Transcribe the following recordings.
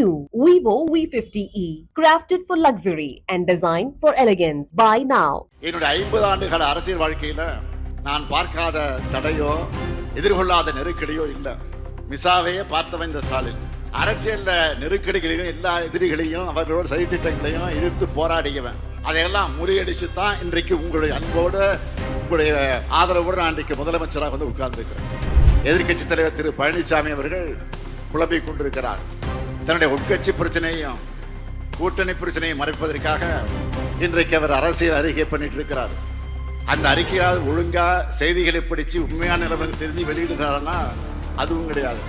new Vivo V50e, crafted for luxury and designed for elegance. Buy now. என்னுடைய ஐம்பது ஆண்டுகால அரசியல் வாழ்க்கையில நான் பார்க்காத தடையோ எதிர்கொள்ளாத நெருக்கடியோ இல்ல. மிசாவையே பார்த்தவன் இந்த ஸ்டாலின். அரசியல்ல நெருக்கடிகளையும் எல்லா எதிரிகளையும் அவர்களோட சதித்திட்டங்களையும் எதிர்த்து போராடியவன். அதையெல்லாம் முறியடிச்சு தான் இன்றைக்கு உங்களுடைய அன்போடு உங்களுடைய ஆதரவோடு நான் இன்றைக்கு முதலமைச்சராக வந்து உட்கார்ந்துருக்கிறேன். எதிர்க்கட்சி தலைவர் திரு பழனிசாமி அவர்கள் குழம்பிக் கொண்டிருக்கிறார். தன்னுடைய உட்கட்சி பிரச்சனையும் கூட்டணி பிரச்சனையும் மறைப்பதற்காக இன்றைக்கு அவர் அரசியல் அறிக்கை பண்ணிட்டு இருக்கிறார் அந்த அறிக்கையால் ஒழுங்கா செய்திகளை படித்து உண்மையான நிலவரம் தெரிஞ்சு வெளியிடுகிறாரா அதுவும் கிடையாது.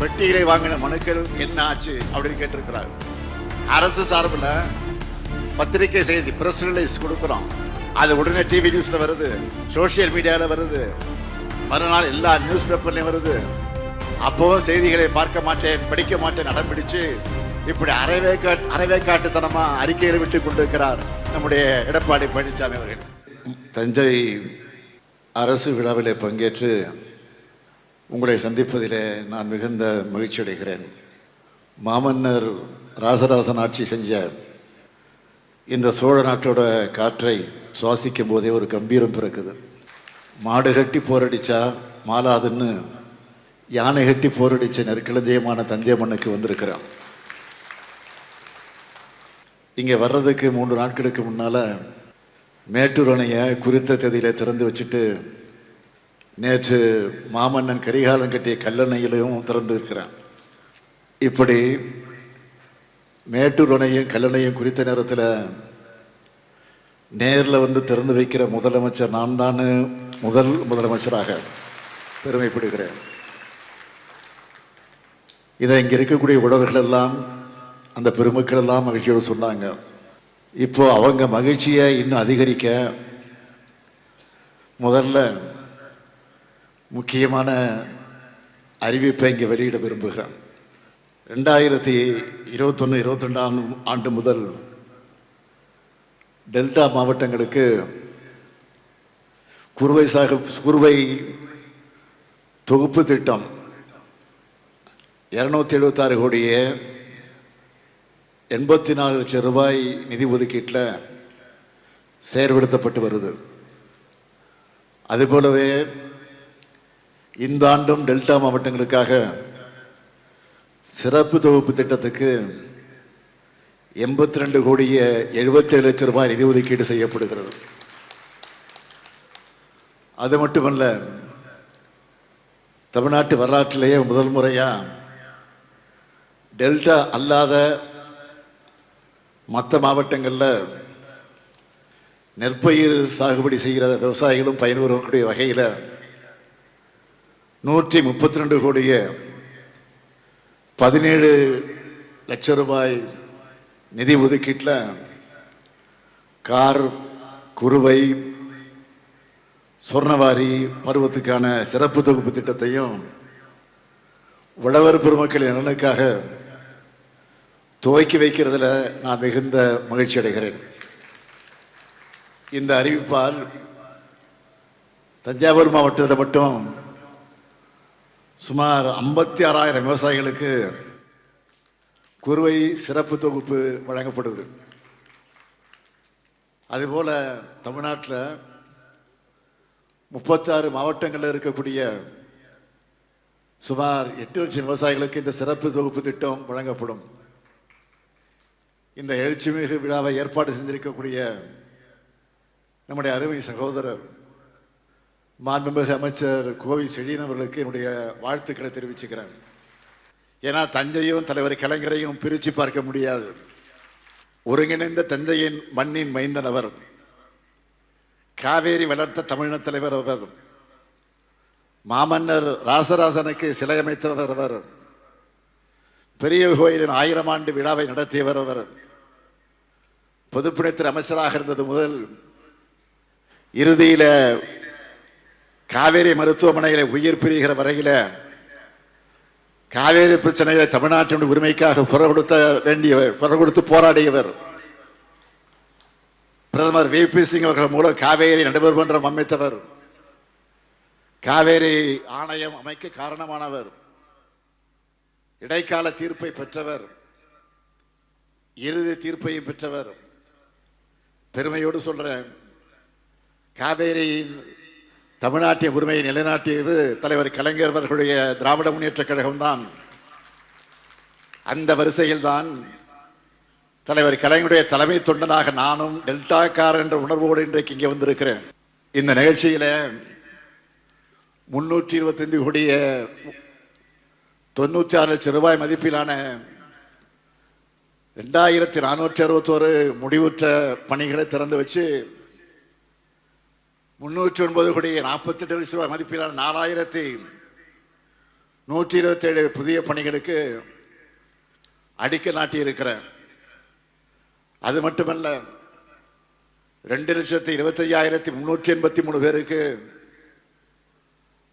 பெட்டிகளை வாங்கின மனுக்கள் என்ன ஆச்சு அப்படின்னு கேட்டிருக்கிறார். அரசு சார்பில் பத்திரிகை செய்தி பிரஸ் ரிலீஸ் கொடுக்குறோம். அது உடனே டிவி நியூஸ்ல வருது சோஷியல் மீடியாவில் வருது. மறுநாள் எல்லா நியூஸ் பேப்பர்லையும் வருது. அப்பவும் செய்திகளை பார்க்க மாட்டேன் படிக்க மாட்டேன் நடம்பிடிச்சு இப்படி அரைவே காட்டு அரைவே காட்டுத்தனமா அறிக்கைகளை விட்டு கொண்டிருக்கிறார் நம்முடைய எடப்பாடி பழனிசாமி அவர்கள். தஞ்சை அரசு விழாவிலே பங்கேற்று உங்களை சந்திப்பதிலே நான் மிகுந்த மகிழ்ச்சி அடைகிறேன். மாமன்னர் ராசராசன் ஆட்சி செஞ்ச இந்த சோழ நாட்டோட காற்றை சுவாசிக்கும் போதே ஒரு கம்பீரம் பிறக்குது. மாடு கட்டி போரடிச்சா மாலாதுன்னு யானை கட்டி போரடிச்ச நெற்களஞ்சியமான தஞ்சை மண்ணுக்கு வந்திருக்கிறான். இங்கே வர்றதுக்கு மூன்று நாட்களுக்கு முன்னால் மேட்டூர் அணையை குறித்த தேதியில் திறந்து வச்சுட்டு நேற்று மாமன்னன் கரிகாலன் கட்டிய கல்லணையிலையும் திறந்து இருக்கிறான். இப்படி மேட்டூர் அணையும் கல்லணையும் குறித்த நேரத்தில் நேரில் வந்து திறந்து வைக்கிற முதலமைச்சர் நான் தான் முதல் முதலமைச்சராக பெருமைப்படுகிறேன். இதை இங்கே இருக்கக்கூடிய உழவர்கள் எல்லாம் அந்த பெருமக்கள் எல்லாம் மகிழ்ச்சியோடு சொன்னாங்க. இப்போ அவங்க மகிழ்ச்சியை இன்னும் அதிகரிக்க முதல்ல முக்கியமான அறிவிப்பை இங்கே வெளியிட விரும்புகிறேன். ரெண்டாயிரத்தி இருபத்தொன்று இருபத்தெண்டாம் ஆண்டு முதல் டெல்டா மாவட்டங்களுக்கு குறுவை சாகு குறுவை தொகுப்பு திட்டம் இரநூத்தி எழுபத்தாறு கோடியே எண்பத்தி நாலு லட்சம் ரூபாய் நிதி ஒதுக்கீட்டில் செயற்படுத்தப்பட்டு வருது. அதுபோலவே இந்த ஆண்டும் டெல்டா மாவட்டங்களுக்காக சிறப்பு தொகுப்பு திட்டத்துக்கு எண்பத்தி ரெண்டு கோடியே எழுபத்தேழு லட்சம் ரூபாய் நிதி ஒதுக்கீடு செய்யப்படுகிறது. அது மட்டுமல்ல தமிழ்நாட்டு வரலாற்றிலேயே முதல் முறையாக டெல்டா அல்லாத மற்ற மாவட்டங்களில் நெற்பயிர் சாகுபடி செய்கிற விவசாயிகளும் பயன்பெறக்கூடிய வகையில் நூற்றி முப்பத்தி ரெண்டு கோடிய பதினேழு லட்சம் ரூபாய் நிதி ஒதுக்கீட்டில் கார் குறுவை சொர்ணவாரி பருவத்துக்கான சிறப்பு தொகுப்பு திட்டத்தையும் உழவர் பெருமக்கள் நலனுக்காக துவக்கி வைக்கிறதுல நான் மிகுந்த மகிழ்ச்சி அடைகிறேன். இந்த அறிவிப்பால் தஞ்சாவூர் மாவட்டத்தில் மட்டும் சுமார் ஐம்பத்தி ஆறாயிரம் விவசாயிகளுக்கு குறுவை சிறப்பு தொகுப்பு வழங்கப்படுது. அதுபோல் தமிழ்நாட்டில் முப்பத்தாறு மாவட்டங்களில் இருக்கக்கூடிய சுமார் எட்டு லட்சம் விவசாயிகளுக்கு இந்த சிறப்பு தொகுப்பு திட்டம் வழங்கப்படும். இந்த எழுச்சிமிகு விழாவை ஏற்பாடு செஞ்சிருக்கக்கூடிய நம்முடைய அருமை சகோதரர் மாண்புமிகு அமைச்சர் கோவி செழியன் அவர்களுக்கு என்னுடைய வாழ்த்துக்களை தெரிவிச்சுக்கிறேன். ஏன்னா தஞ்சையும் தலைவர் கலைஞரையும் பிரித்து பார்க்க முடியாது. ஒருங்கிணைந்த தஞ்சையின் மண்ணின் மைந்தன் அவர் காவேரி வளர்த்த தமிழின தலைவர் அவர் மாமன்னர் ராசராசனுக்கு சிலை அமைத்தவர் அவர் பெரிய கோயிலின் ஆயிரம் ஆண்டு விழாவை நடத்தியவர் அவர். பொதுப்பணித்துறை அமைச்சராக இருந்தது முதல் இறுதியில் காவேரி மருத்துவமனையில் உயிர் பிரிகிற வரையில் காவேரி பிரச்சனைகளை தமிழ்நாட்டின் உரிமைக்காக குரல் கொடுத்த வேண்டியவர் குரல் கொடுத்து போராடியவர் பிரதமர் வி. பி. சிங் அவர்கள் மூலம் காவேரி நடுவர் மன்றம் அமைத்தவர். காவேரி ஆணையம் அமைக்க காரணமானவர். இடைக்கால தீர்ப்பை பெற்றவர். இறுதி தீர்ப்பையும் பெற்றவர். பெருமையோடு சொல்கிறேன் காவேரியின் தமிழ்நாட்டின் உரிமையை நிலைநாட்டியது தலைவர் கலைஞர் அவர்களுடைய திராவிட முன்னேற்ற கழகம்தான். அந்த வரிசையில்தான் தலைவர் கலைஞருடைய தலைமை தொண்டனாக நானும் டெல்டாக்கார் என்ற உணர்வோடு இன்றைக்கு இங்கே வந்திருக்கிறேன். இந்த நிகழ்ச்சியில் முன்னூற்றி இருபத்தைந்து கோடிய தொண்ணூற்றி ஆறு லட்சம் ரூபாய் மதிப்பிலான ரெண்டாயிரத்தி நானூற்றி அறுபத்தோரு முடிவுற்ற பணிகளை திறந்து வச்சு முன்னூற்றி ஒன்பது கோடி நாற்பத்தெட்டு லட்சம் ரூபாய் மதிப்பிலான நாலாயிரத்தி நூற்றி இருபத்தேழு புதிய பணிகளுக்கு அடிக்கல் நாட்டி இருக்கிறேன் அது மட்டுமல்ல ரெண்டு லட்சத்தி இருபத்தையாயிரத்தி முன்னூற்றி எண்பத்தி மூணு பேருக்கு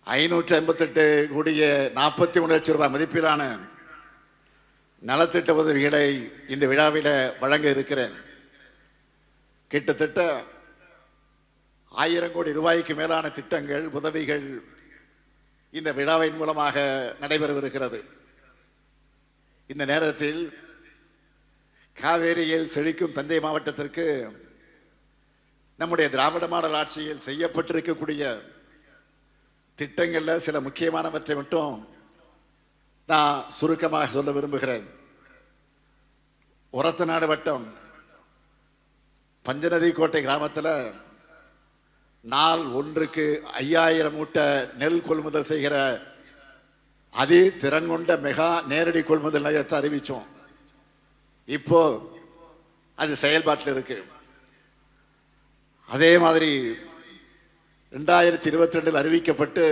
ஐநூற்றி ஐம்பத்தெட்டு கோடிய நாற்பத்தி மூணு லட்சம் ரூபாய் மதிப்பிலான நலத்திட்ட உதவிகளை இந்த விழாவில் வழங்க இருக்கிறேன். கிட்டத்தட்ட ஆயிரம் கோடி ரூபாய்க்கு மேலான திட்டங்கள் உதவிகள் இந்த விழாவின் மூலமாக நடைபெறவிருக்கிறது. இந்த நேரத்தில் காவேரியில் செழிக்கும் தஞ்சை மாவட்டத்திற்கு நம்முடைய திராவிட மாடல் ஆட்சியில் செய்யப்பட்டிருக்கக்கூடிய திட்டங்களில் சில முக்கியமானவற்றை மட்டும் நான் சுருக்கமாக சொல்ல விரும்புகிறேன். உரத்தநாடு வட்டம் பஞ்சநதி கோட்டை கிராமத்தில் நாள் ஒன்றுக்கு ஐயாயிரம் மூட்டை நெல் கொள்முதல் செய்கிற அதி திறன் கொண்ட மெகா நேரடி கொள்முதல் நிலையத்தை அறிவித்தோம் இப்போ அது செயல்பாட்டில் இருக்கு. அதே மாதிரி ரெண்டாயிரத்தி இருபத்தி ரெண்டில் அறிவிக்கப்பட்டு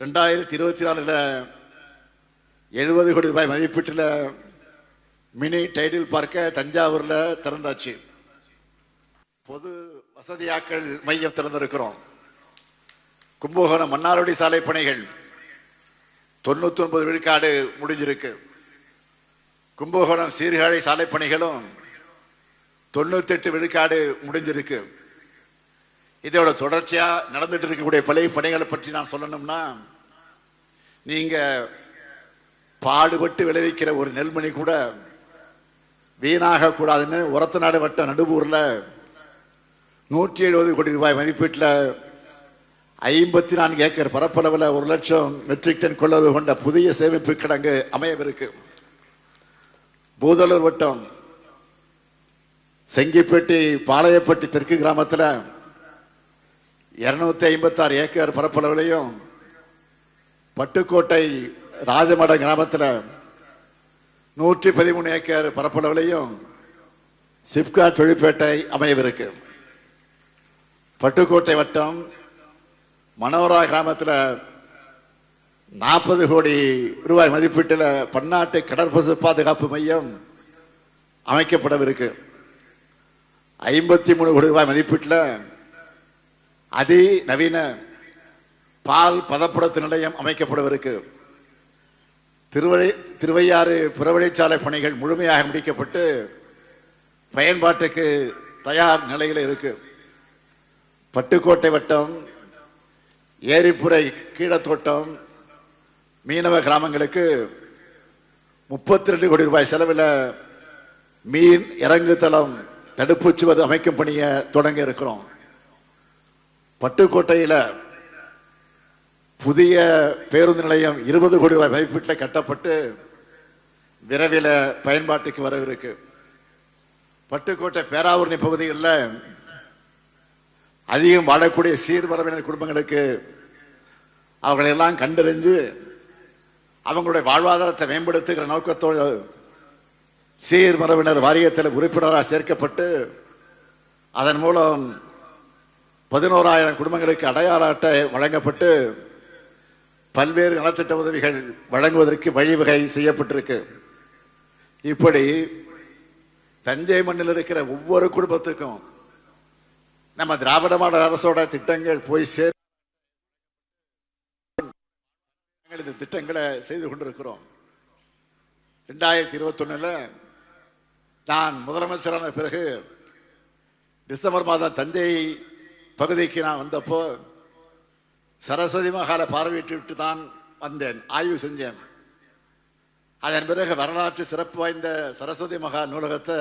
ரெண்டாயிரத்தி இருபத்தி நாலில் எழுபது கோடி ரூபாய் மதிப்பீட்டில் மினி டைடில் பார்க்க தஞ்சாவூரில் திறந்தாச்சு. பொது வசதியாக்கள் மையம் திறந்திருக்கிறோம். கும்பகோணம் மன்னாரோடி சாலை பணிகள் தொண்ணூத்தி ஒன்பது விழுக்காடு முடிஞ்சிருக்கு. கும்பகோணம் சீர்காழி சாலை பணிகளும் தொண்ணூத்தெட்டு விழுக்காடு முடிஞ்சிருக்கு. இதோட தொடர்ச்சியா நடந்துட்டு இருக்கக்கூடிய பழைய பணிகளை பற்றி நான் சொல்லணும்னா நீங்க பாடுபட்டு விளைவிக்கிற ஒரு நெல்மணி கூட வீணாக கூடாதுன்னு உரத்தநாடு வட்ட நடுவூர்ல நூற்றி எழுபது கோடி ரூபாய் மதிப்பீட்டில் ஐம்பத்தி நான்கு ஏக்கர் பரப்பளவில் ஒரு லட்சம் மெட்ரிக் டன் கொள்ளவு கொண்ட புதிய சேமிப்பு கிடங்கு அமையவிருக்கு. பூதலூர் வட்டம் செங்கிப்பட்டி பாளையப்பட்டி தெற்கு கிராமத்தில் இருநூத்தி ஐம்பத்தாறு ஏக்கர் பரப்பளவிலையும் பட்டுக்கோட்டை ராஜமட கிராமத்தில் நூற்றி பதிமூணு ஏக்கர் பரப்பளவிலையும் சிப்காட் தொழிற்பேட்டை அமையவிருக்கு. பட்டுக்கோட்டை வட்டம் மனோரா கிராமத்தில் நாற்பது கோடி ரூபாய் மதிப்பீட்டில் பன்னாட்டு கடற்பசு பாதுகாப்பு மையம் அமைக்கப்படவிருக்கு. ஐம்பத்தி மூணு கோடி ரூபாய் மதிப்பீட்டில் அதி நவீன பால் பதப்படுத்து நிலையம் அமைக்கப்படவிருக்கு. திருவழி திருவையாறு புறவழிச்சாலை பணிகள் முழுமையாக முடிக்கப்பட்டு பயன்பாட்டுக்கு தயார் நிலையில் இருக்கு. பட்டுக்கோட்டை வட்டம் ஏரிப்புரை கீழத்தோட்டம் மீனவ கிராமங்களுக்கு முப்பத்தி ரெண்டு கோடி ரூபாய் செலவில் மீன் இறங்கு தளம் தடுப்பூச்சுவது அமைக்கும் பணியை தொடங்க இருக்கிறோம். பட்டுக்கோட்டையில் புதிய பேருந்து நிலையம் இருபது கோடி ரூபாய் மதிப்பீட்டில் கட்டப்பட்டு விரைவில் பயன்பாட்டுக்கு வரவிருக்கு பட்டுக்கோட்டை பேராவூரணி பகுதிகளில் அதிகம் வாழக்கூடிய சீர்வரவினர் குடும்பங்களுக்கு அவர்களெல்லாம் கண்டறிஞ்சு அவங்களுடைய வாழ்வாதாரத்தை மேம்படுத்துகிற நோக்கத்தோடு சீர்மரபினர் வாரியத்தில் உறுப்பினராக சேர்க்கப்பட்டு அதன் மூலம் பதினோராயிரம் குடும்பங்களுக்கு அடையாள அட்டை வழங்கப்பட்டு பல்வேறு நலத்திட்ட உதவிகள் வழங்குவதற்கு வழிவகை செய்யப்பட்டிருக்கு. இப்படி தஞ்சை மண்ணில் இருக்கிற ஒவ்வொரு குடும்பத்துக்கும் நம்ம திராவிட மாடல் அரசோட திட்டங்கள் போய் சேர் இந்த திட்டங்களை செய்து கொண்டிருக்கிறோம். ரெண்டாயிரத்தி இருபத்தொன்னுல நான் முதலமைச்சரான பிறகு டிசம்பர் மாதம் தஞ்சை பகுதிக்கு நான் வந்தப்போ சரஸ்வதி மகாலை பார்வையிட்டு விட்டு தான் வந்தேன். ஆய்வு செஞ்சேன். அதன் பிறகு வரலாற்று சிறப்பு வாய்ந்த சரஸ்வதி மகா நூலகத்தை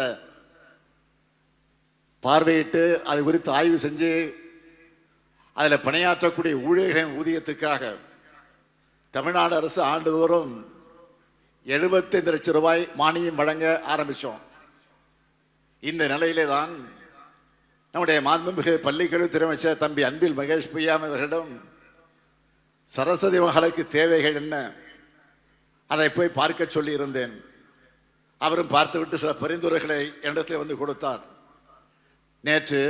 பார்வையிட்டு அது குறித்து ஆய்வு செஞ்சு அதில் பணியாற்றக்கூடிய ஊழியர்களின் ஊதியத்துக்காக தமிழ்நாடு அரசு ஆண்டுதோறும் எழுபத்தைந்து லட்சம் ரூபாய் மானியம் வழங்க ஆரம்பித்தோம் இந்த நிலையிலே தான் நம்முடைய மாண்புமிகு பள்ளிக்கல்வித்துறை அமைச்சர் தம்பி அன்பில் மகேஷ் பொய்யாமவர்களிடம் அவர்களிடம் சரஸ்வதி மகளுக்கு தேவைகள் என்ன? அதை போய் பார்க்க சொல்லி இருந்தேன் அவரும் பார்த்துவிட்டு சில பரிந்துரைகளை என்னிடத்தில் வந்து கொடுத்தார். நேற்று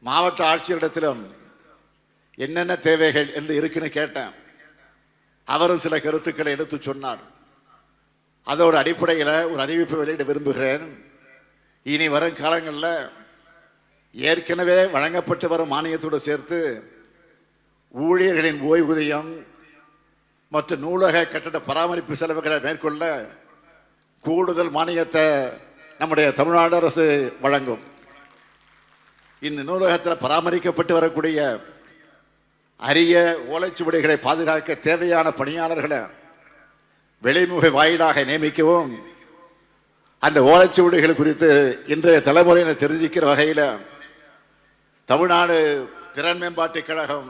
மாவட்ட ஆட்சியரிடத்திலும் என்னென்ன தேவைகள் என்று இருக்குன்னு கேட்டேன். அவரும் சில கருத்துக்களை எடுத்து சொன்னார். அதோட அடிப்படையில் ஒரு அறிவிப்பு வெளியிட விரும்புகிறேன். இனி வரும் காலங்களில் ஏற்கனவே வழங்கப்பட்டு வரும் மானியத்தோடு சேர்த்து ஊழியர்களின் ஓய்வூதியம் மற்றும் நூலக கட்டட பராமரிப்பு செலவுகளை மேற்கொள்ள கூடுதல் மானியத்தை நம்முடைய தமிழ்நாடு அரசு வழங்கும். இந்த நூலகத்தில் பராமரிக்கப்பட்டு வரக்கூடிய அரிய ஓலைச்சுவடிகளை பாதுகாக்க தேவையான பணியாளர்களை வெளிமுக வாயிலாக நியமிக்கவும் அந்த ஓலைச்சுவடிகள் குறித்து இன்றைய தலைமுறையினர் தெரிஞ்சிக்கிற வகையில் தமிழ்நாடு திறன் மேம்பாட்டுக் கழகம்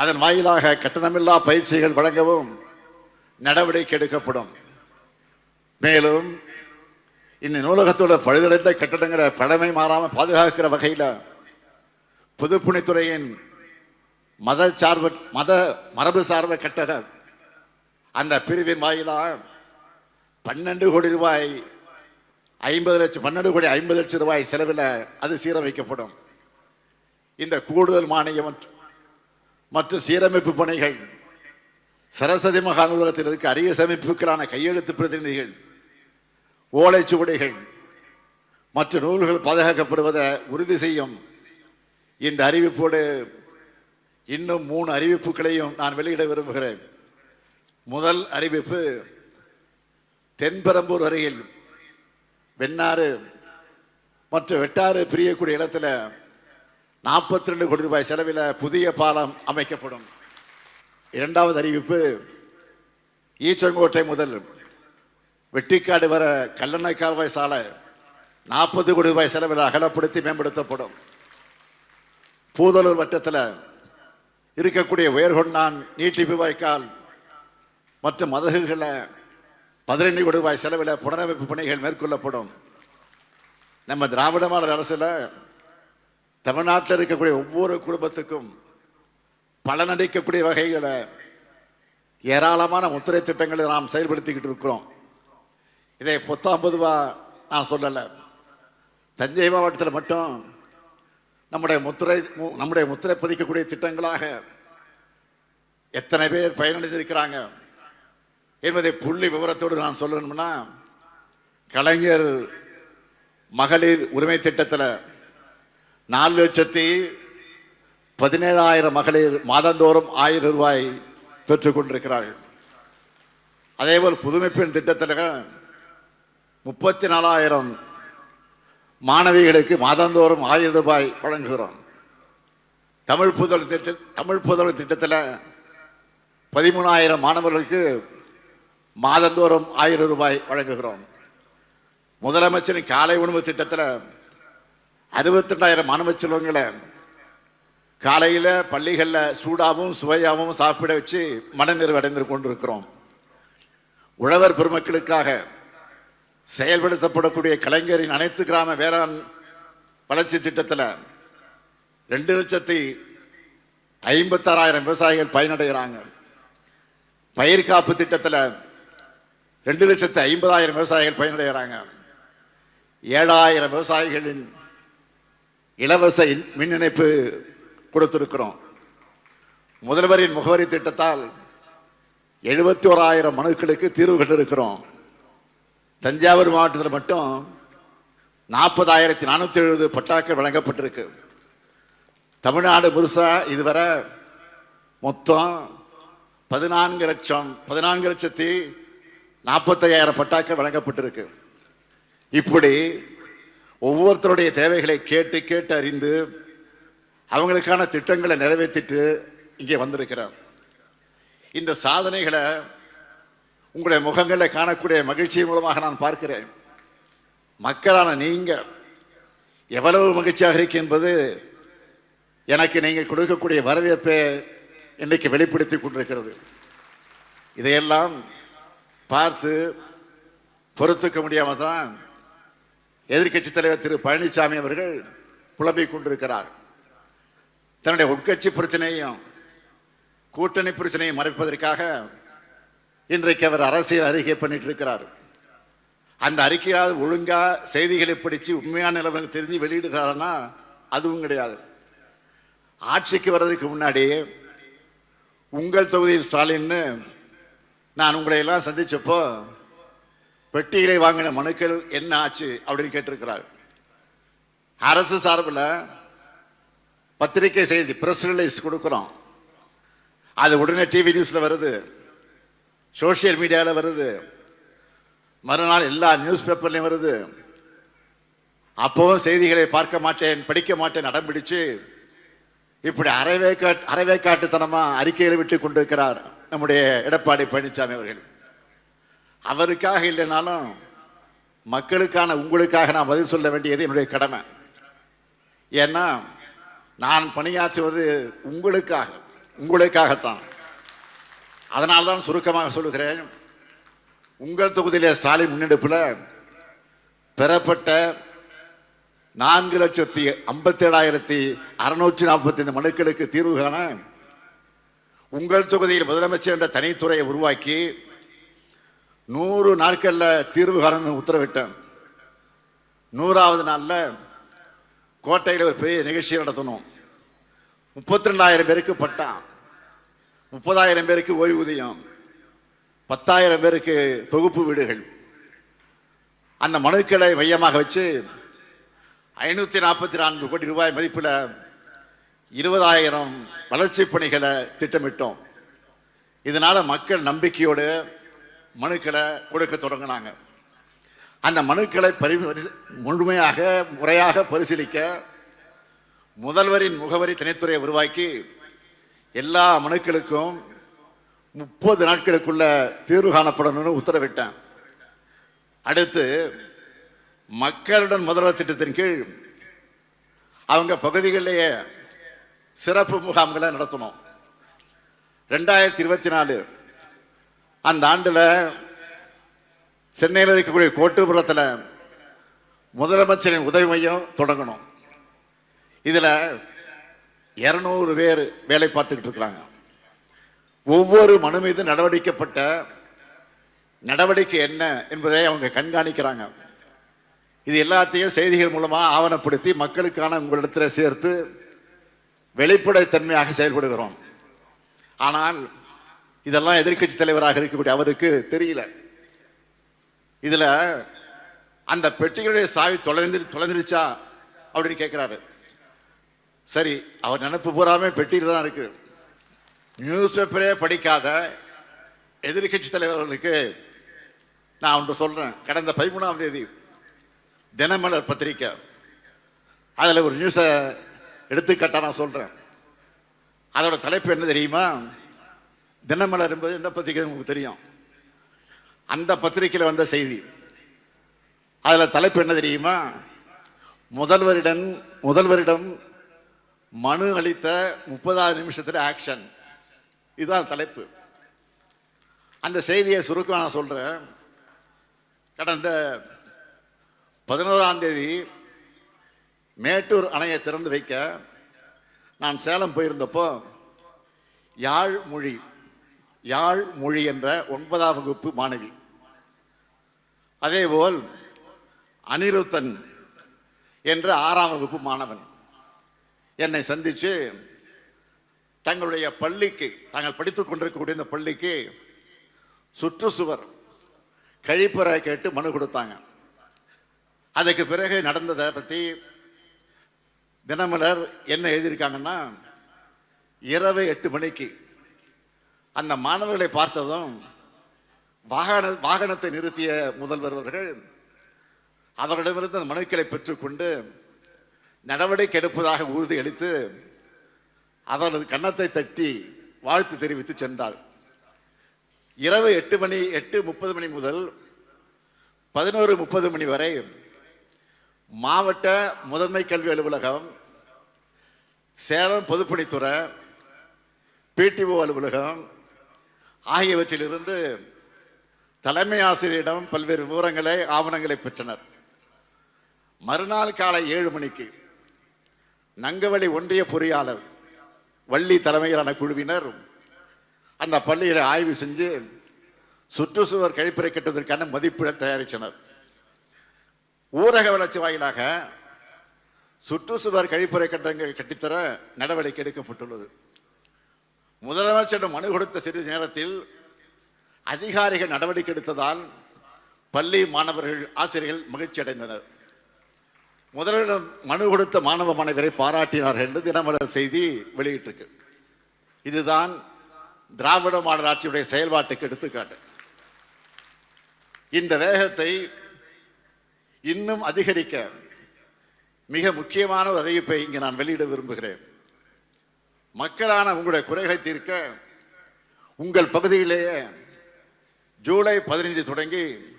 அதன் வாயிலாக கட்டணமில்லா பயிற்சிகள் வழங்கவும் நடவடிக்கை எடுக்கப்படும். மேலும் இந்த நூலகத்தோட பழுதடைந்த கட்டடங்களை பழமை மாறாமல் பாதுகாக்கிற வகையில் பொதுப்பணித்துறையின் மத சார்பு மத மரபு சார்பு கட்டட அந்த பிரிவின் வாயிலாக பன்னெண்டு கோடி ரூபாய் ஐம்பது லட்சம் பன்னெண்டு கோடி ஐம்பது லட்சம் ரூபாய் செலவில் அது சீரமைக்கப்படும். இந்த கூடுதல் மானியம் மற்றும் சீரமைப்பு பணிகள். சரஸ்வதி மகா நூலகத்தில் இருக்க அரிய சமைப்புகளான கையெழுத்து பிரதிநிதிகள் ஓலைச்சுவடிகள் மற்ற நூல்கள் பாதுகாக்கப்படுவதை உறுதி செய்யும் இந்த அறிவிப்போடு இன்னும் மூணு அறிவிப்புகளையும் நான் வெளியிட விரும்புகிறேன். முதல் அறிவிப்பு தென்பெரம்பூர் அருகில் வெண்ணாறு மற்றும் வெட்டாறு பிரியக்கூடிய இடத்துல நாற்பத்தி ரெண்டு கோடி ரூபாய் செலவில் புதிய பாலம் அமைக்கப்படும். இரண்டாவது அறிவிப்பு ஈச்சங்கோட்டை முதல் வெட்டிக்காடு வர கல்லணை கால்வாய் சாலை நாற்பது கோடி ரூபாய் செலவில் அகலப்படுத்தி மேம்படுத்தப்படும். பூதலூர் வட்டத்தில் இருக்கக்கூடிய உயர்கொண்டான் நீட்டிப்பு வாய்க்கால் மற்றும் மதகுகளை பதினைந்து கோடி ரூபாய் செலவில் புனரமைப்பு பணிகள் மேற்கொள்ளப்படும். நம்ம திராவிட மாடல் அரசில் தமிழ்நாட்டில் இருக்கக்கூடிய ஒவ்வொரு குடும்பத்துக்கும் பலனளிக்கக்கூடிய வகையில் ஏராளமான முத்திரை திட்டங்களை நாம் செயல்படுத்திக்கிட்டு இருக்கிறோம். இதை பொத்தாம் பொதுவாக நான் சொல்லலை. தஞ்சை மாவட்டத்தில் மட்டும் நம்முடைய முத்திரை மு- நம்முடைய முத்திரை பதிக்கக்கூடிய திட்டங்களாக எத்தனை பேர் பயனடைந்திருக்கிறாங்க என்பதை புள்ளி விவரத்தோடு நான் சொல்லணும்னா கலைஞர் மகளிர் உரிமை திட்டத்தில் நாலு லட்சத்தி பதினேழாயிரம் மகளிர் மாதந்தோறும் ஆயிரம் ரூபாய் பெற்றுக்கொண்டிருக்கிறார்கள் அதேபோல் புதுமைப்பெண் திட்டத்தில் முப்பத்தி நாலாயிரம் மாணவிகளுக்கு மாதந்தோறும் ஆயிரம் ரூபாய் வழங்குகிறோம். தமிழ் புதல் திட்ட தமிழ் புதல் திட்டத்தில் பதிமூணாயிரம் மாணவர்களுக்கு மாதந்தோறும் ஆயிரம் ரூபாய் வழங்குகிறோம். முதலமைச்சரின் காலை உணவு திட்டத்தில் அறுபத்தி ரெண்டாயிரம் மாணவ செல்வங்களை காலையில் பள்ளிகளில் சூடாகவும் சுவையாகவும் சாப்பிட வச்சு மனநிறைவு அடைந்து கொண்டிருக்கிறோம். உழவர் பெருமக்களுக்காக செயல்படுத்தப்படக்கூடிய கலைஞரின் அனைத்து கிராம வேளாண் வளர்ச்சி திட்டத்தில் ரெண்டு லட்சத்தி ஐம்பத்தாறாயிரம் விவசாயிகள் பயனடைகிறாங்க. பயிர் காப்பு திட்டத்தில் ரெண்டு லட்சத்தி ஐம்பதாயிரம் விவசாயிகள் பயனடைகிறாங்க. ஏழாயிரம் விவசாயிகளின் இலவச மின் இணைப்பு கொடுத்திருக்கிறோம். முதல்வரின் முகவரி திட்டத்தால் எழுபத்தி ஓராயிரம் மனுக்களுக்கு தீர்வு கண்டிருக்கிறோம். தஞ்சாவூர் மாவட்டத்தில் மட்டும் நாற்பதாயிரத்தி நானூற்றி எழுபது பட்டாக்கள் வழங்கப்பட்டிருக்கு. தமிழ்நாடு முழுசாக இதுவரை மொத்தம் பதினான்கு லட்சம் பதினான்கு லட்சத்தி நாற்பத்தையாயிரம் பட்டாக்கள் வழங்கப்பட்டிருக்கு. இப்படி ஒவ்வொருத்தருடைய தேவைகளை கேட்டு கேட்டு அறிந்து அவங்களுக்கான திட்டங்களை நிறைவேற்றிட்டு இங்கே வந்திருக்கிறோம். இந்த சாதனைகளை உங்களுடைய முகங்களில் காணக்கூடிய மகிழ்ச்சி மூலமாக நான் பார்க்கிறேன். மக்களான நீங்கள் எவ்வளவு மகிழ்ச்சியாக இருக்கு என்பது எனக்கு நீங்கள் கொடுக்கக்கூடிய வரவேற்பை இன்றைக்கு வெளிப்படுத்தி கொண்டிருக்கிறது. இதையெல்லாம் பார்த்து பொறுத்துக்க முடியாமல் தான் எதிர்கட்சித் தலைவர் திரு பழனிசாமி அவர்கள் புலம்பிக் கொண்டிருக்கிறார். தன்னுடைய உட்கட்சி பிரச்சனையும் கூட்டணி பிரச்சனையும் மறைப்பதற்காக இன்றைக்கு அவர் அரசியல் அறிக்கை பண்ணிட்டு இருக்கிறார் அந்த அறிக்கையாவது ஒழுங்கா செய்திகளை படித்து உண்மையான நிலவரம் தெரிஞ்சு வெளியிடுகிறாருன்னா அதுவும் கிடையாது. ஆட்சிக்கு வர்றதுக்கு முன்னாடி உங்கள் தொகுதியில் ஸ்டாலின்னு நான் உங்களை எல்லாம் பெட்டிகளை வாங்கின மனுக்கள் என்ன ஆச்சு அப்படின்னு கேட்டிருக்கிறார். அரசு சார்பில் பத்திரிகை செய்தி பிரஸ் ரிலீஸ் கொடுக்குறோம். அது உடனே டிவி நியூஸில் வருது. சோஷியல் மீடியாவில் வருது. மறுநாள் எல்லா நியூஸ் பேப்பர்லையும் வருது. அப்பவும் செய்திகளை பார்க்க மாட்டேன் படிக்க மாட்டேன் அடம் பிடிச்சு இப்படி அரைவேக்காட் அரைவேக்காட்டுத்தனமா அறிக்கையில் விட்டு கொண்டிருக்கிறார் நம்முடைய எடப்பாடி பழனிசாமி அவர்கள். அவருக்காக இல்லைனாலும் மக்களுக்கான உங்களுக்காக நான் பதில் சொல்ல வேண்டியது என்னுடைய கடமை. ஏன்னா நான் பணியாற்றுவது உங்களுக்காக உங்களுக்காகத்தான். அதனால தான் சுருக்கமாக சொல்லுகிறேன் உங்கள் தொகுதியில் ஸ்டாலின் முன்னெடுப்பில் பெறப்பட்ட நான்கு லட்சத்தி ஐம்பத்தேழாயிரத்தி அறுநூற்றி நாற்பத்தைந்து மனுக்களுக்கு தீர்வு காண உங்கள் தொகுதியில் முதலமைச்சர் என்ற தனித்துறையை உருவாக்கி நூறு நாட்களில் தீர்வு காணணும் உத்தரவிட்டேன். நூறாவது நாளில் கோட்டையில் ஒரு பெரிய நிகழ்ச்சி நடத்தணும். முப்பத்தி ரெண்டாயிரம் பேருக்கு பட்டா. முப்பதாயிரம் பேருக்கு ஓய்வூதியம். பத்தாயிரம் பேருக்கு தொகுப்பு வீடுகள். அந்த மனுக்களை மையமாக வச்சு ஐநூற்றி நாற்பத்தி நான்கு கோடி ரூபாய் மதிப்பில் இருபதாயிரம் வளர்ச்சி பணிகளை திட்டமிட்டோம். இதனால் மக்கள் நம்பிக்கையோடு மனுக்களை கொடுக்க தொடங்கினாங்க. அந்த மனுக்களை பரி முழுமையாக முறையாக பரிசீலிக்க முதல்வரின் முகவரி தனித்துறையை உருவாக்கி எல்லா மனுக்களுக்கும் முப்பது நாட்களுக்குள்ள தீர்வு காணப்படணும்னு உத்தரவிட்டேன். அடுத்து மக்களுடன் முதல்வர் திட்டத்தின் கீழ் அவங்க பகுதிகளிலேயே சிறப்பு முகாம்களை நடத்தணும். ரெண்டாயிரத்தி இருபத்தி நாலு அந்த ஆண்டில் சென்னையில் இருக்கக்கூடிய கோட்டுப்புறத்தில் முதலமைச்சரின் உதவி மையம் தொடங்கணும். இதில் இரநூறு பேர் வேலை பார்த்துக்கிட்டு இருக்கிறாங்க ஒவ்வொரு மனு மீது நடவடிக்கப்பட்ட நடவடிக்கை என்ன என்பதை அவங்க கண்காணிக்கிறாங்க. இது எல்லாத்தையும் செய்திகள் மூலமாக ஆவணப்படுத்தி மக்களுக்கான உங்களிடத்தில் சேர்த்து வெளிப்படைத்தன்மையாக செயல்படுகிறோம். ஆனால் இதெல்லாம் எதிர்கட்சி தலைவராக இருக்கக்கூடிய அவருக்கு தெரியல. இதுல அந்த பெட்டிகளுடைய சாவி தொலைந்து தொலைந்துருச்சா அப்படின்னு கேட்கிறாரு சரி அவர் நினப்பு பூராமே பெட்டியில் தான் இருக்கு. நியூஸ் பேப்பரே படிக்காத எதிர்க்கட்சி தலைவர்களுக்கு நான் ஒன்று சொல்றேன். கடந்த பதிமூணாம் தேதி தினமலர் பத்திரிக்கை. அதில் ஒரு நியூஸை எடுத்துக்காட்டாக நான் சொல்றேன். அதோட தலைப்பு என்ன தெரியுமா? தினமலர் என்பது எந்த பத்திரிகை உங்களுக்கு தெரியும். அந்த பத்திரிகையில் வந்த செய்தி. அதில் தலைப்பு என்ன தெரியுமா? முதல்வரிடம் முதல்வரிடம் மனு அளித்த முப்பதாவது நிமிஷத்தில் ஆக்ஷன் இதுதான் தலைப்பு. அந்த செய்தியை சுருக்கம் நான் சொல்கிறேன் கடந்த பதினோராம் தேதி மேட்டூர் அணையை திறந்து வைக்க நான் சேலம் போயிருந்தப்போ யாழ் மொழி யாழ் மொழி என்ற ஒன்பதாம் வகுப்பு மாணவி. அதேபோல் அனிருத்தன் என்ற ஆறாம் வகுப்பு மாணவன். என்னை சந்தித்து தங்களுடைய பள்ளிக்கு தாங்கள் படித்துக் கொண்டிருக்கக்கூடிய இந்த பள்ளிக்கு சுற்றுச்சுவர் கழிப்பறை கேட்டு மனு கொடுத்தாங்க. அதுக்கு பிறகு நடந்ததை பற்றி தினமலர் என்ன எழுதியிருக்காங்கன்னா இரவு எட்டு மணிக்கு அந்த மாணவர்களை பார்த்ததும் வாகன வாகனத்தை நிறுத்திய முதல்வர் அவர்கள் அவர்களிடமிருந்து அந்த மனுக்களை பெற்றுக்கொண்டு நடவடிக்கை எடுப்பதாக உறுதி அளித்து அவரது கன்னத்தை தட்டி வாழ்த்து தெரிவித்து சென்றார். இரவு எட்டு மணி எட்டு முப்பது மணி முதல் பதினோரு முப்பது மணி வரை மாவட்ட முதன்மை கல்வி அலுவலகம் சேலம் பொதுப்பணித்துறை பிடிஓ அலுவலகம் ஆகியவற்றிலிருந்து தலைமை ஆசிரியரிடம் பல்வேறு விவரங்களை ஆவணங்களை பெற்றனர். மறுநாள் காலை ஏழு மணிக்கு நங்கவழி ஒன்றிய பொறியாளர் வள்ளி தலைமையிலான குழுவினர் அந்த பள்ளியில் ஆய்வு செஞ்சு சுற்றுச்சுவர் கழிப்பறை கட்டுவதற்கான மதிப்பீடை தயாரித்தனர். ஊரக வளர்ச்சி வாயிலாக சுற்றுச்சுவர் கழிப்பறை கட்டங்கள் கட்டித்தர நடவடிக்கை எடுக்கப்பட்டுள்ளது. முதலமைச்சரிடம் மனு கொடுத்த சிறிது நேரத்தில் அதிகாரிகள் நடவடிக்கை எடுத்ததால் பள்ளி மாணவர்கள் ஆசிரியர்கள் மகிழ்ச்சி அடைந்தனர். முதலிடம் மனு கொடுத்த மாணவ மாணவரை பாராட்டினார்கள் என்று தினமலர் செய்தி வெளியிட்டிருக்கு. இதுதான் திராவிட மாடல் ஆட்சியுடைய செயல்பாட்டுக்கு எடுத்துக்காட்டு. இந்த வேகத்தை இன்னும் அதிகரிக்க மிக முக்கியமான ஒரு அறிவிப்பை இங்கே நான் வெளியிட விரும்புகிறேன். மக்களான உங்களுடைய குறைகளை தீர்க்க உங்கள் பகுதியிலேயே ஜூலை பதினைந்து தொடங்கி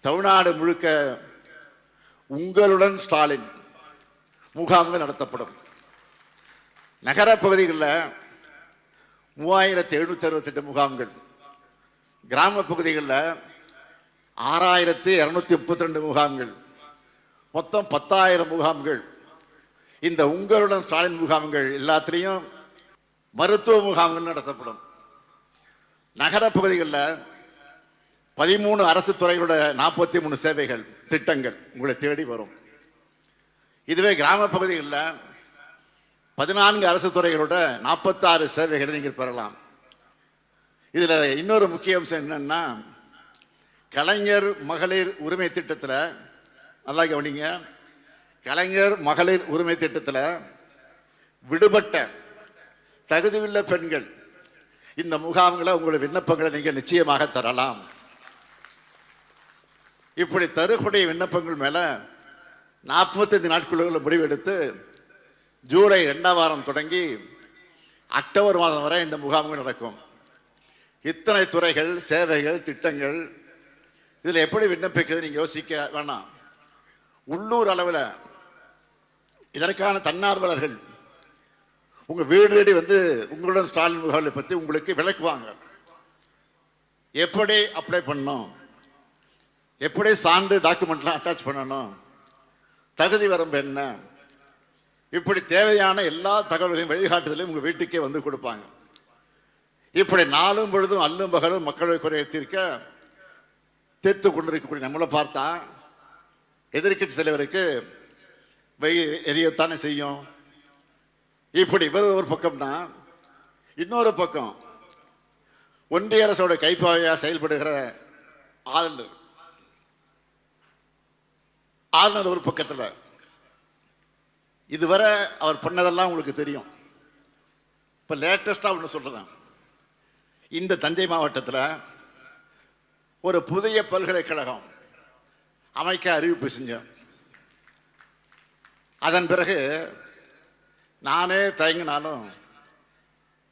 தமிழ்நாடு முழுக்க உங்களுடன் ஸ்டாலின் முகாம்கள் நடத்தப்படும். நகர பகுதிகளில் மூவாயிரத்தி எழுநூற்றி அறுபத்தெட்டு முகாம்கள். கிராம பகுதிகளில் ஆறாயிரத்தி இரநூத்தி முப்பத்தி ரெண்டு முகாம்கள். மொத்தம் பத்தாயிரம் முகாம்கள். இந்த உங்களுடன் ஸ்டாலின் முகாம்கள் எல்லாத்திலையும் மருத்துவ முகாம்கள் நடத்தப்படும். நகர பகுதிகளில் பதிமூணு அரசு துறைகளோட நாற்பத்தி மூணு சேவைகள் திட்டங்கள் உங்களை தேடி வரும். இதுவே கிராம பகுதிகளில் பதினான்கு அரசு துறைகளோட நாற்பத்தாறு சேவைகளை நீங்கள் பெறலாம். இதில் இன்னொரு முக்கிய அம்சம் என்னென்னா கலைஞர் மகளிர் உரிமை திட்டத்தில் நல்லா கவனிங்க. கலைஞர் மகளிர் உரிமை திட்டத்தில் விடுபட்ட தகுதியுள்ள பெண்கள் இந்த முகாம்களை உங்களுடைய விண்ணப்பங்களை நீங்கள் நிச்சயமாக தரலாம். இப்படி தரக்கூடிய விண்ணப்பங்கள் மேலே நாற்பத்தைந்து நாட்களுக்குள்ள முடிவெடுத்து ஜூலை ரெண்டாம் வாரம் தொடங்கி அக்டோபர் மாதம் வரை இந்த முகாம்கள் நடக்கும். இத்தனை துறைகள் சேவைகள் திட்டங்கள் இதில் எப்படி விண்ணப்பிக்கிறது நீங்கள் யோசிக்க வேணாம். உள்ளூர் அளவில் இதற்கான தன்னார்வலர்கள் உங்கள் வீடு தேடி வந்து உங்களுடன் ஸ்டாலின் முகாமை பற்றி உங்களுக்கு விளக்குவாங்க. எப்படி அப்ளை பண்ணணும்? எப்படி சான்று டாக்குமெண்ட்லாம் அட்டாச் பண்ணணும்? தகுதி வரம்பு என்ன? இப்படி தேவையான எல்லா தகவல்களையும் வழிகாட்டுதலையும் உங்கள் வீட்டுக்கே வந்து கொடுப்பாங்க. இப்படி நாளும் பொழுதும் அல்லும் பகலும் மக்களுடைய குறையை தீர்க்க தீர்த்து கொண்டிருக்கக்கூடிய நம்மளை பார்த்தா எதிர்க்கட்சி தலைவருக்கு வெய் எரியத்தானே செய்யும்? இப்படி இவர் ஒரு பக்கம் தான் இன்னொரு பக்கம் ஒன்றிய அரசோட கைப்பாவையாக செயல்படுகிற ஆளுநர். ஆளுநர் ஒரு பக்கத்தில். இதுவரை அவர் பண்ணதெல்லாம் உங்களுக்கு தெரியும். இப்போ லேட்டஸ்டாக ஒன்று சொல்கிறேன் இந்த தஞ்சை மாவட்டத்தில் ஒரு புதிய பல்கலைக்கழகம் அமைக்க அறிவிப்பு செஞ்சேன். அதன் பிறகு நானே தயங்கினாலும்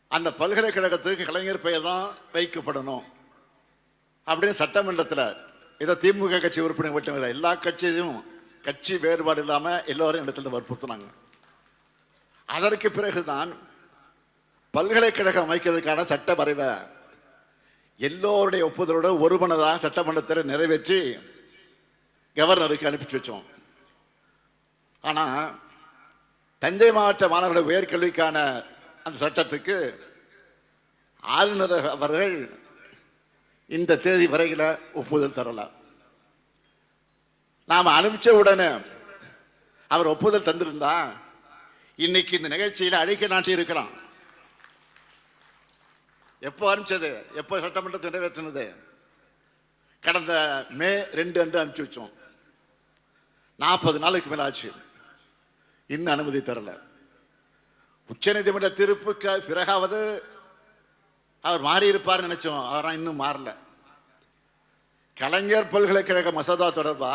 அந்த பல்கலைக்கழகத்துக்கு கலைஞர் பெயர் தான் வைக்கப்படணும் அப்படின்னு சட்டமன்றத்தில் இதை திமுக கட்சி உறுப்பினர் மட்டும் இல்லை எல்லா கட்சியும் கட்சி வேறுபாடு இல்லாமல் எல்லோரும் இடத்துல வற்புறுத்தினாங்க. அதற்கு பிறகுதான் பல்கலைக்கழகம் அமைக்கிறதுக்கான சட்ட வரைவை எல்லோருடைய ஒப்புதலோட ஒருமனதாக சட்டமன்றத்தில் நிறைவேற்றி கவர்னருக்கு அனுப்பிச்சு வச்சோம். ஆனால் தஞ்சை மாவட்ட மாணவர்கள் உயர்கல்விக்கான அந்த சட்டத்துக்கு ஆளுநர் அவர்கள் இந்த தேதி வரையில் ஒப்புதல் தரலாம் நாம் அனுப்பிச்ச உடனே அவர் ஒப்புதல் தந்திருந்தா இன்னைக்கு இந்த நிகழ்ச்சியில் அழிக்க நாட்டி இருக்கலாம். எப்போ அனுப்பிச்சது? எப்போ சட்டமன்றத்தை நிறைவேற்றினது? கடந்த மே ரெண்டு அன்று அனுப்பிச்சு வச்சோம். நாற்பது நாளுக்கு மேலே ஆச்சு இன்னும் அனுமதி தரல. உச்சநீதிமன்ற தீர்ப்புக்கு பிறகாவது அவர் மாறியிருப்பார் நினைச்சோம். அவர் இன்னும் மாறல. கலைஞர் பல்கலைக்கழக மசோதா தொடர்பா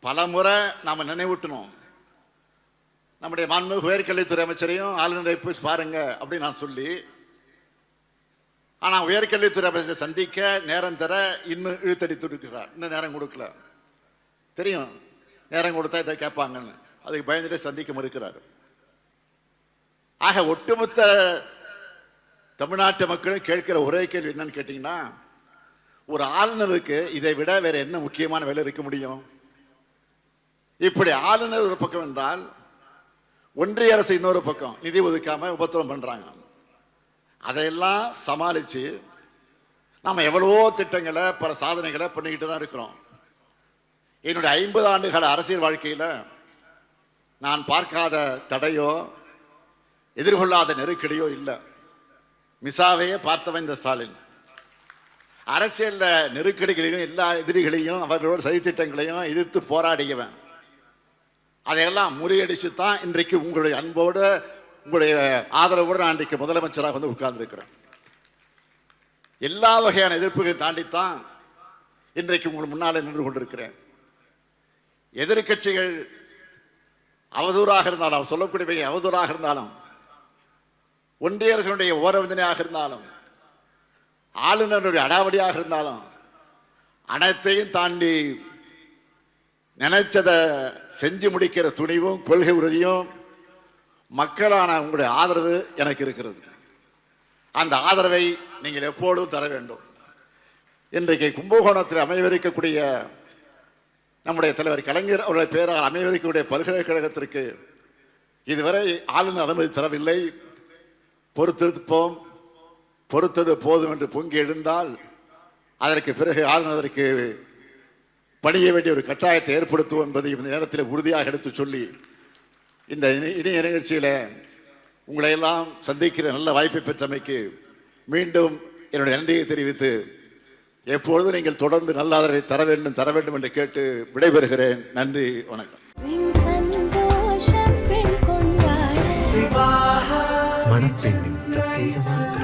பல முறை நாம் நினைவூட்டணும். நம்முடைய மாண்புமிகு உயர்கல்வித்துறை அமைச்சரையும் ஆளுநரை போய் பாருங்க அப்படின்னு நான் சொல்லி ஆனால் உயர்கல்வித்துறை அமைச்சரை சந்திக்க நேரம் தர இன்னும் இழுத்தடி துடுக்கிறார் இன்னும் நேரம் கொடுக்கல. தெரியும் நேரம் கொடுத்தா இதை கேட்பாங்கன்னு. அதுக்கு பயந்துட்டு சந்திக்க மறுக்கிறார். ஆக ஒட்டுமொத்த தமிழ்நாட்டு மக்களும் கேட்கிற ஒரே கேள்வி என்னன்னு கேட்டிங்கன்னா ஒரு ஆளுநருக்கு இதை விட வேற என்ன முக்கியமான வேலை இருக்க முடியும்? இப்படி ஆளுநர் ஒரு பக்கம் என்றால் ஒன்றிய அரசு இன்னொரு பக்கம் நிதி ஒதுக்காம உபத்திரம் பண்றாங்க. அதையெல்லாம் சமாளிச்சு நாம் எவ்வளவோ திட்டங்களை பல சாதனைகளை பண்ணிக்கிட்டு தான் இருக்கிறோம். என்னுடைய ஐம்பது ஆண்டுகால அரசியல் வாழ்க்கையில் நான் பார்க்காத தடையோ எதிர்கொள்ளாத நெருக்கடியோ இல்லை. மிசாவையே பார்த்தவன் இந்த ஸ்டாலின். அரசியலில் நெருக்கடிகளையும் எல்லா எதிரிகளையும் அவர்களோட சதித்திட்டங்களையும் எதிர்த்து போராடியவன். அதையெல்லாம் முறியடிச்சு தான் இன்றைக்கு உங்களுடைய அன்போடு உங்களுடைய ஆதரவோடு நான் இன்றைக்கு முதலமைச்சராக வந்து உட்கார்ந்துருக்கிறேன். எல்லா வகையான எதிர்ப்புகளையும் தாண்டித்தான் இன்றைக்கு உங்கள் முன்னாலே நின்று கொண்டிருக்கிறேன். எதிர்க்கட்சிகள் அவதூறாக இருந்தாலும் அவன் சொல்லக்கூடியவை அவதூறாக இருந்தாலும் ஒன்றிய அரசனுடைய ஓரவந்தனையாக இருந்தாலும் ஆளுநருடைய அடாவடியாக இருந்தாலும் அனைத்தையும் தாண்டி நினைச்சதை செஞ்சு முடிக்கிற துணிவும் கொள்கை உறுதியும் மக்களான உங்களுடைய ஆதரவு எனக்கு இருக்கிறது. அந்த ஆதரவை நீங்கள் எப்போதும் தர வேண்டும். இன்றைக்கு கும்பகோணத்தில் அமைவிருக்கக்கூடிய நம்முடைய தலைவர் கலைஞர் அவருடைய பேரால் அமைவிருக்கக்கூடிய பல்கலைக்கழகத்திற்கு இதுவரை ஆளுநர் அனுமதி தரவில்லை. பொறுத்திருப்போம். பொறுத்தது போதும் என்று பொங்கி எழுந்தால் அதற்கு பிறகு ஆளுநருக்கு பணிய வேண்டிய ஒரு கட்டாயத்தை ஏற்படுத்துவோம் என்பதை இந்த நேரத்தில் உறுதியாக எடுத்து சொல்லி இந்த இணைய நிகழ்ச்சியில் உங்களையெல்லாம் சந்திக்கிற நல்ல வாய்ப்பை பெற்றமைக்கு மீண்டும் என்னுடைய நன்றியை தெரிவித்து எப்பொழுதும் நீங்கள் தொடர்ந்து நல்ல ஆதரவை தர வேண்டும் தர வேண்டும் என்று கேட்டு விடைபெறுகிறேன். நன்றி வணக்கம். மணப்பெண்ணின் பிரத்யேகமான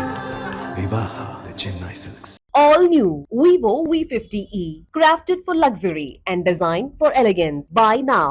Vivaha Chennai silks. All new Vivo V50e, crafted for luxury and designed for elegance. Buy now.